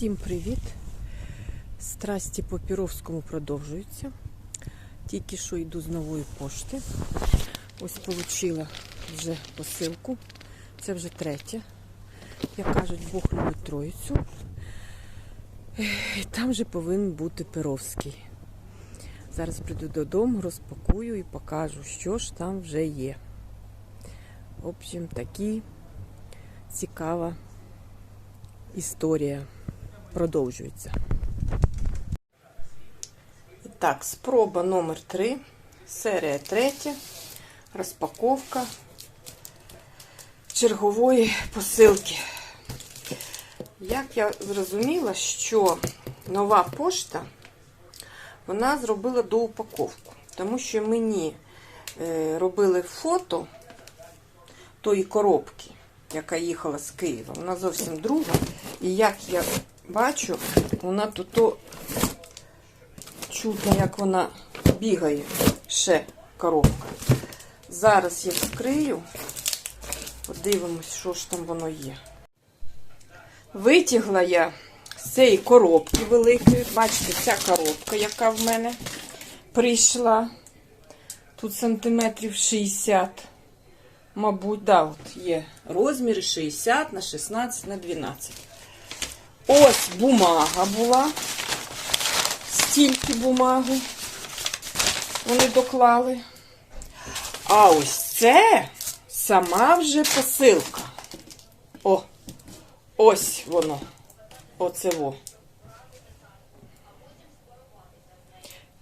Всім привіт! Страсті по Піровському продовжуються. Тільки що йду з нової пошти. Ось отримала вже посилку. Це вже третя. Як кажуть, Бог любить троїцю. І там же повинен бути Піровський. Зараз прийду додому, розпакую і покажу, що ж там вже є. В общем, такі цікава історія продовжується. Так, спроба номер 3 серія 3, розпаковка чергової посилки. Як я зрозуміла, що нова пошта вона зробила доупаковку, тому що мені е, робили фото тої коробки, яка їхала з Києва. Вона зовсім друга. І як я бачу, вона тут то чутно, як вона бігає ще коробка. Зараз я вскрию, подивимось, що ж там воно є. Витягла я з цієї коробки великої. Бачите, ця коробка, яка в мене прийшла. Тут сантиметрів 60. Мабуть, да, от є розміри 60 на 16 на 12. Ось бумага була. Стільки бумаги вони доклали. А ось це сама вже посилка. О, ось воно. Оце во.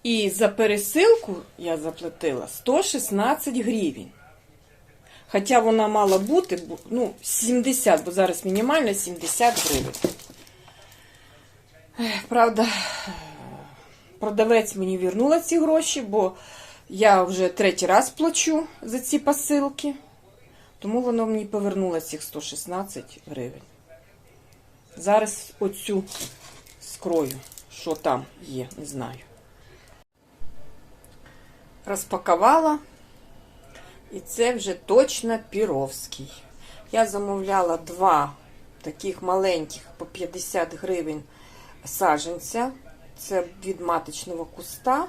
І за пересилку я заплатила 116 гривень. Хоча вона мала бути, ну, 70, бо зараз мінімально 70 гривень. Правда, продавець мені вернула ці гроші, бо я вже третій раз плачу за ці посилки. Тому воно мені повернуло цих 116 гривень. Зараз оцю скрою, що там є, не знаю. Розпакувала. І це вже точно Піровський. Я замовляла два таких маленьких по 50 гривень саженця. Це від маточного куста.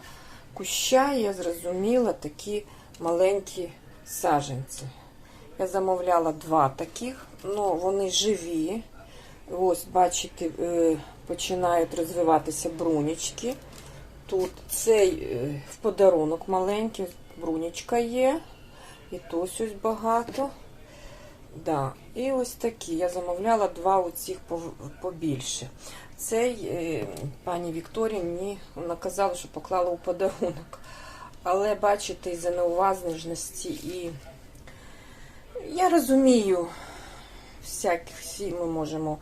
Куща, я зрозуміла, такі маленькі саженці. Я замовляла два таких, ну вони живі. Ось, бачите, починають розвиватися брунічки. Тут цей в подарунок маленький, брунічка є. І тут ось багато. Да. І ось такі. Я замовляла два оцих побільше. Цей е, пані Вікторія мені наказала, що поклала у подарунок. Але, бачите, із-за неуважності і я розумію, всяк, всі ми можемо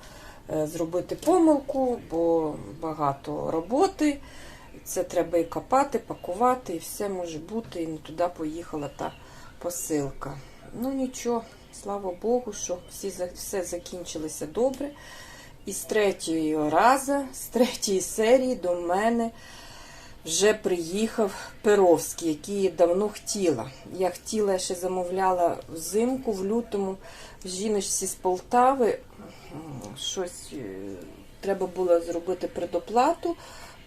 е, зробити помилку, бо багато роботи. Це треба і копати, пакувати, і все може бути. І не туди поїхала та посилка. Ну нічого, слава Богу, що всі, все закінчилося добре. І з третьої рази, з третьої серії до мене вже приїхав Перовський, який я давно хотіла. Я хотіла, я ще замовляла взимку, в лютому в жіночці з Полтави. Щось треба було зробити предоплату.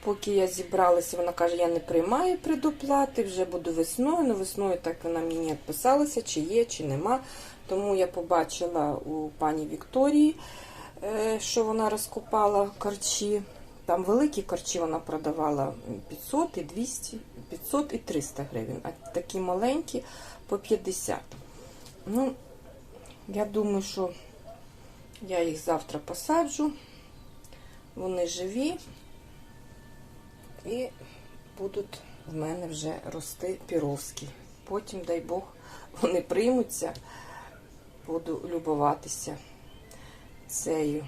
Поки я зібралася, вона каже, я не приймаю предоплати, вже буду весною. Ну, весною так вона мені відписалася, чи є, чи нема. Тому я побачила у пані Вікторії, що вона розкопала корчі. Там великі корчі вона продавала 500 і 200, 500 і 300 гривень, а такі маленькі по 50. Ну, я думаю, що я їх завтра посаджу. Вони живі. І будуть в мене вже рости піровські. Потім, дай Бог, вони приймуться, буду любуватися цією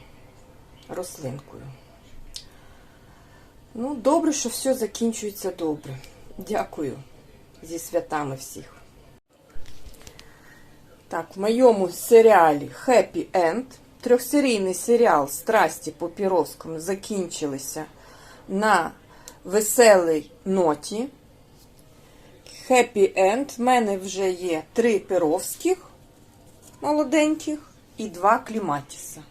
рослинкою. Ну, добре, що все закінчується добре. Дякую зі святами всіх. Так, в моєму серіалі Happy End трьохсерійний серіал Страсті по Піровському закінчилися на веселій ноті. Happy End. В мене вже є три піровських молоденьких і два кліматіса.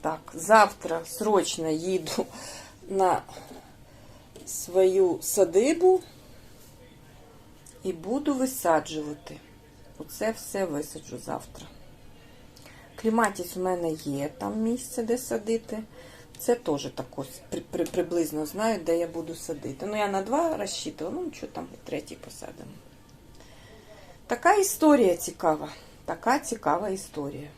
Так, завтра срочно їду на свою садибу і буду висаджувати. Оце все висаджу завтра. Кліматіс у мене є там місце, де садити. Це теж так ось при, при, приблизно знаю, де я буду садити. Ну, я на два розчитувала, ну що там, третій посадимо. Така історія цікава. Така цікава історія.